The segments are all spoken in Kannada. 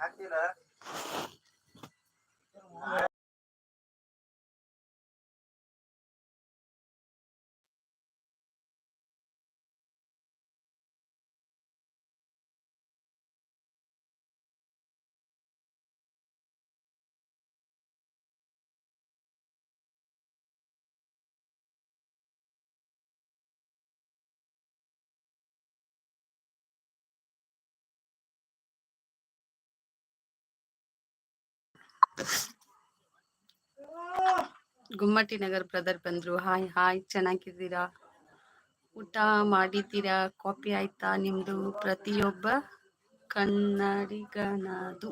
ಹಾಕ್ತಿಲ್ಲ ಗುಮ್ಮಟಿ ನಗರ್ ಬ್ರದರ್ ಬಂದ್ರು. ಹಾಯ್ ಹಾಯ್, ಚೆನ್ನಾಗಿದ್ದೀರಾ? ಊಟ ಮಾಡಿದ್ದೀರಾ? ಕಾಫಿ ಆಯ್ತಾ? ನಿಮ್ದು ಪ್ರತಿಯೊಬ್ಬ ಕನ್ನಡಿಗನದು.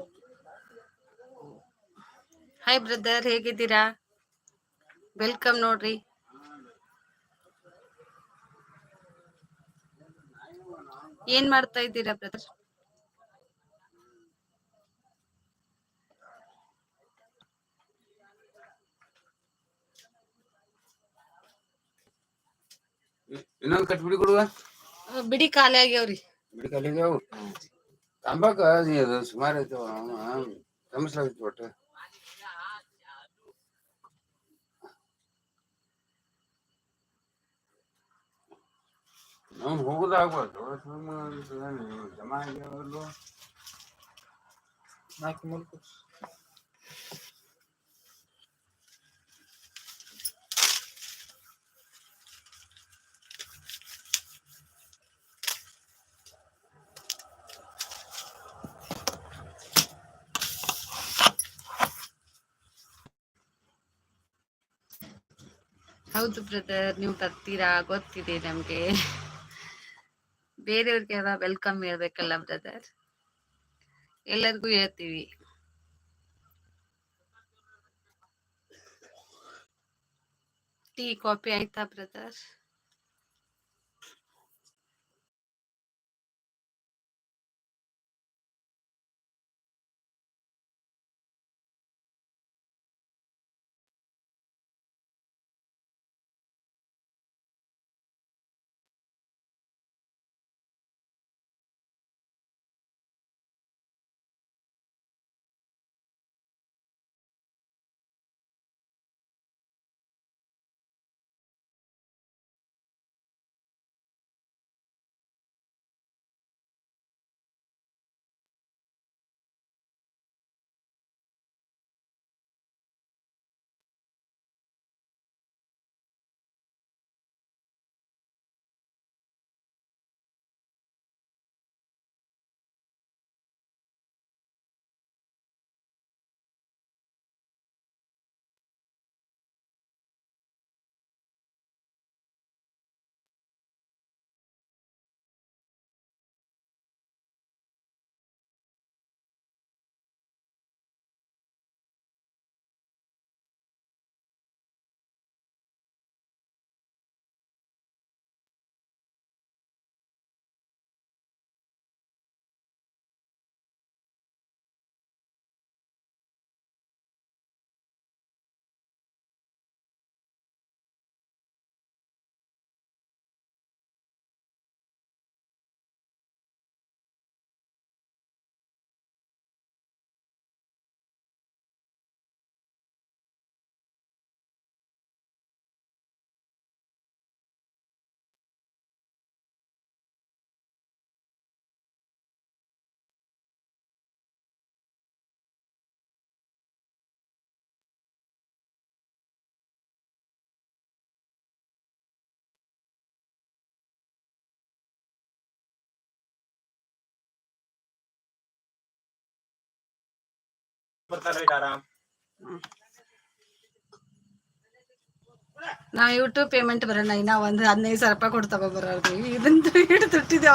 ಹಾಯ್ ಬ್ರದರ್ ಹೇಗಿದ್ದೀರಾ? ವೆಲ್ಕಮ್ ನೋಡ್ರಿ. ಏನ್ ಮಾಡ್ತಾ ಇದ್ದೀರಾ ಬ್ರದರ್ ಇನ್ನೊಂದ್ ಕಟ್ ಬಿಡಿ ಕೊಡುವ. ಬಿಡಿ ಖಾಲಿ ಆಗ್ಯಾವ್ರಿ. ಬಿಡಿ ಖಾಲಿ ಆಗ್ಯಾವ. ತಂಬಾಕ ಅದು ಸುಮಾರು ಐತೆ ಸಮಸ್ಲಾಗಿತ್ತು ಒಟ್ಟು. ನಾವು ಹೋಗೋದಾಗ್ಬಾರ್ದು ಜಮಾ ಆಗ್ಯಾವಲ್ವ? ನಾಲ್ಕು ಮೂರು ಹೌದು ಬ್ರದರ್ ನೀವು ಬರ್ತೀರಾ ಗೊತ್ತಿದೆ ನಮ್ಗೆ. ಬೇರೆಯವ್ರಿಗೆಲ್ಲ ವೆಲ್ಕಮ್ ಹೇಳ್ಬೇಕಲ್ಲ ಬ್ರದರ್ ಎಲ್ಲರಿಗೂ ಹೇಳ್ತೀವಿ. ಟೀ, ಕಾಫಿ ಆಯ್ತಾ ಬ್ರದರ್ ನಾವ್ ಯೂಟ್ಯೂಬ್ ಪೇಮೆಂಟ್ ಬರೋಣ ಇನ್ನ ಒಂದ್ ಹದಿನೈದು ಸಾವಿರ ರೂಪಾಯಿ ಕೊಡ್ತಾವ ಬರೋದು ಇದನ್ನ ಹಿಡಿದು ತುಟ್ಟಿದೆ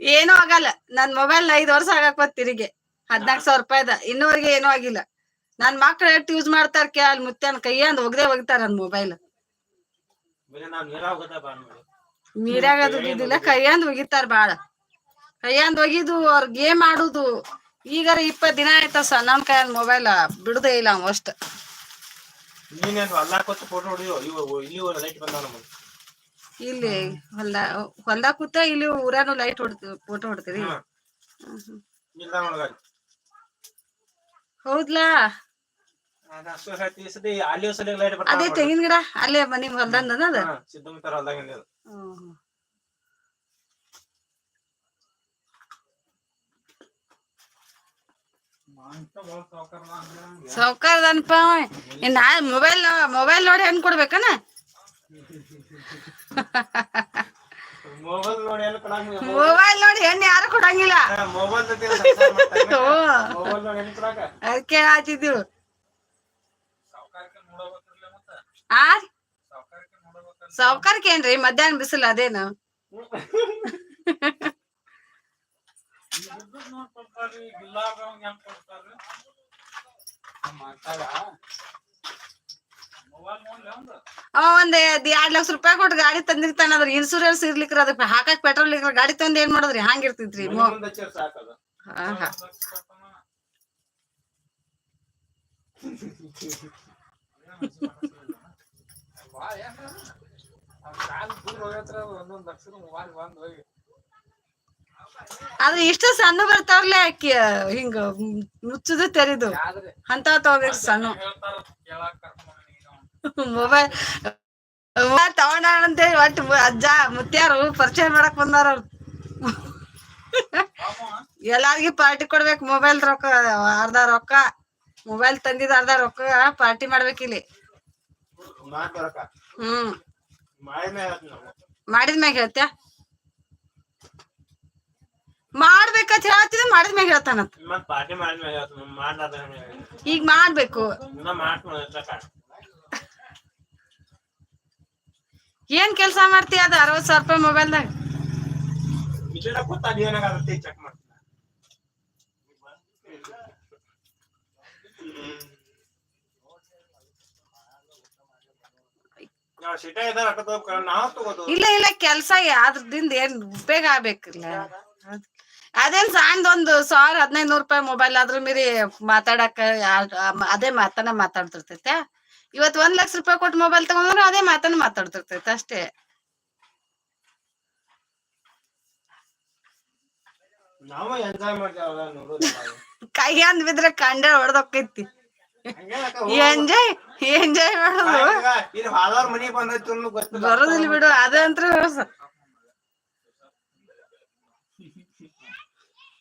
ಏನೂ ಆಗಲ್ಲ. ನನ್ ಮೊಬೈಲ್ ಐದ್ ವರ್ಷ ಆಗಾಕ್ ತಿರಿಗೆ. ಹದ್ನಾಲ್ಕು ಸಾವಿರ ರೂಪಾಯಿದ ಇನ್ನೂವರೆಗೆ ಏನೂ ಆಗಿಲ್ಲ. ನನ್ ಮಕ್ಳು ಎಷ್ಟು ಯೂಸ್ ಮಾಡ್ತಾರ ಕೇ ಮುತ್ಯಾನ ಕೈಯಂದ್ ಒಗ್ದೇ ಒಗ್ತಾರ ನನ್ ಮೊಬೈಲ್ ಮೀರಾಗ ಬಿದ್ದಿಲ್ಲ ಕೈಯಂದ್ ಒಗಿತಾರ ಬಾಳ. ಕೈಯಂದ್ ಒಗಿದು ಅವ್ರ ಗೇಮ್ ಆಡುದು. ಈಗಾರ ಇಪ್ಪತ್ ದಿನ ಆಯ್ತ ಸ ನನ್ ಕೈಯಂದ್ ಮೊಬೈಲ್ ಬಿಡುದೇ ಇಲ್ಲ ಅವ ಅಷ್ಟ. ಇಲ್ಲಿ ಹೊಲ್ದ ಹೊಲ್ದಾಗ ಕೂತ ಇಲ್ಲಿ ಊರಾನು ಲೈಟ್ ಹೊಡ್ತೀವಿ ಫೋಟೋ ಹೊಡ್ತೀರಿ. ಹೌದ್ಲಾ? ಅದೇ ತೆಂಗಿನ ಗಿಡ ಅಲ್ಲೇ ಮನಿ ಹೊಲ್ದಂದ ಅದ? ಸೌಕರ್ದನಪ್ಪ ನಾ ಮೊಬೈಲ್ ಮೊಬೈಲ್ ನೋಡಿ ಹೆಂಗ್ ಕೊಡ್ಬೇಕನ? ಮೊಬೈಲ್ ನೋಡಿ ಹೆಣ್ಣು ಯಾರು ಕೊಡಂಗಿಲ್ಲ. ಅದಕ್ಕೆ ಹಾಚಿದ್ದೀವಿ ಆ? ಸಾವ್ಕಾರ್ಕೇನ್ರಿ ಮಧ್ಯಾಹ್ನ ಬಿಸಿಲು ಅದೇನು? ಅವ ಎರಡ್ ಲಕ್ಷ ರೂಪಾಯಿ ಕೊಟ್ಟು ಗಾಡಿ ತಂದಿರ್ತಾನ ಅದ್ರ ಇನ್ಸೂರೆನ್ಸ್ ಇರ್ಲಿಕ್ರ ಅದಕ್ಕೆ ಹಾಕಕ್ ಪೆಟ್ರೋಲ್ ಇರ್ಲಿಕ್ರ ಗಾಡಿ ತಂದ್ ಏನ್ ಮಾಡೋದ್ರಿ? ಹಂಗ ಇರ್ತೈತ್ರಿ ಮನೆ ಲಕ್ಷ ಮುಂದೆ ಬಂದ್ ಹೋಗಿ. ಆದ್ರೆ ಇಷ್ಟ ಸಣ್ಣ ಬರ್ತಾವ್ಲೆ ಅಕ್ಕಿ ಹಿಂಗ ಮುಚ್ಚುದು ತೆರೆದು. ಅಂತ ತಗೋಬೇಕು ಸಣ್ಣ. ಮೊಬೈಲ್ ತಗೊಂಡ ಅಂತೇಳಿ ಒಟ್ಟು ಅಜ್ಜ ಮುತ್ಯಾರು ಪರಿಚಯ ಮಾಡಕ್ ಬಂದಾರ ಅವ್ರು. ಎಲ್ಲಾರ್ಗಿ ಪಾರ್ಟಿ ಕೊಡ್ಬೇಕು ಮೊಬೈಲ್ ರೊಕ್ಕ ಅರ್ಧ ರೊಕ್ಕ. ಮೊಬೈಲ್ ತಂದಿದ ಅರ್ಧ ರೊಕ್ಕ ಪಾರ್ಟಿ ಮಾಡ್ಬೇಕು ಇಲ್ಲಿ. ಮಾತ್ ಬರಕ? ಹ್ಮ್. ಮಾಡಿದ್ಮ್ಯಾಗ ಹೇಳ್ತ್ಯಾ? ಮಾಡ್ಬೇಕಂತ ಹೇಳ್ತಿದ್ ಮಾಡಿದ್ಮ್ಯಾಗ ಹೇಳ್ತಾನಂತ. ಮತ್ ಪಾರ್ಟಿ ಮಾಡಿದ್ಮೇಲೆ ಹೇಳ್ತೀನಿ ಈಗ ಮಾಡ್ಬೇಕು. ಏನ್ ಕೆಲ್ಸ ಮಾಡ್ತೀಯ ಅದ ಅರವತ್ ಸಾವಿರ ರೂಪಾಯಿ ಮೊಬೈಲ್ದಾಗ ಇಲ್ಲ ಇಲ್ಲ ಕೆಲ್ಸ ಅದ್ರದಿಂದ ಏನ್ ಉಪಯೋಗ ಆಗ್ಬೇಕಿಲ್ಲ. ಅದ್- ಅದೇನ್ ಒಂದು ಸಾವಿರ ಹದಿನೈದು ನೂರ್ ರೂಪಾಯಿ ಮೊಬೈಲ್ ಆದ್ರೂ ಮೀರಿ ಮಾತಾಡಕ ಅದೇ ಮಾತನ ಮಾತಾಡ್ತಿರ್ತೈತೆ. ಇವತ್ ಒಂದ್ ಲಕ್ಷ ರೂಪಾಯಿ ಕೊಟ್ಟು ಮೊಬೈಲ್ ತಗೊಂಡ್ರು ಅದೇ ಮಾತನ ಮಾತಾಡ್ತಿರ್ತೈತೆ ಅಷ್ಟೇ. ಕೈ ಅಂದ್ ಬಿದ್ರೆ ಕಂಡ ಹೊಡೆದೋಕೈತಿ ಎಂಜಾಯ್ ಎಂಜಾಯ್ ಮಾಡೋದು. ಬರೋದಿಲ್ಲ ಬಿಡು ಅದಂತ್ರ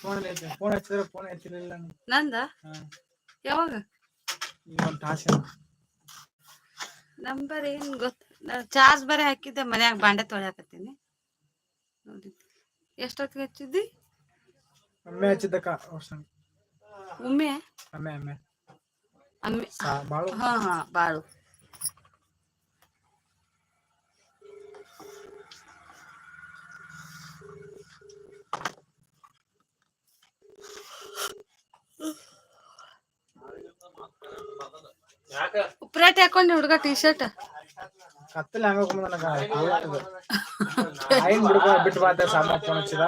ಫೋನ್ ಹಚ್ಚಿದ್ರೆ ಫೋನ್ ಹಚ್ಚಿರಲಿಲ್ಲ ನಂದ ಯಾವಾಗ ಈಗ ಒಂದು ತಾಸಿನ ನಂಬರ್ ಏನ್ ಗೊತ್ತ ಚಾರ್ಜ್ ಬರೀ ಹಾಕಿದ್ದೆ ಮನ್ಯಾಗ ಬಾಂಡೆ ತೊಳ್ಯಾಕತ್ತೀನಿ ನೋಡಿ ಎಷ್ಟೊತ್ತಿಗೆ ಹಚ್ಚಿದ್ದಿ ಒಮ್ಮೆ ಹಚ್ಚಿದ್ದಕ್ಕ ವರ್ಷನ್ ಒಮ್ಮೆ ಒಮ್ಮೆ ಒಮ್ಮೆ ಅಮ್ಮೆ ಸಾ ಬಾಳು ಹಾ ಹಾ ಬಾಳು ಉಪ್ರೇಟ್ ಹಾಕೊಂಡಿ ಹುಡುಗ ಟಿ ಶರ್ಟ್ ಕತ್ತಲೆ ಹಂಗ ನನಗ ಆಯ್ನ್ ಬಿಡ್ಕೊ ಬಿಟ್ಟು ಬಾತ ಸಾಮ ಫೋನ್ ಹಚ್ಚಿದ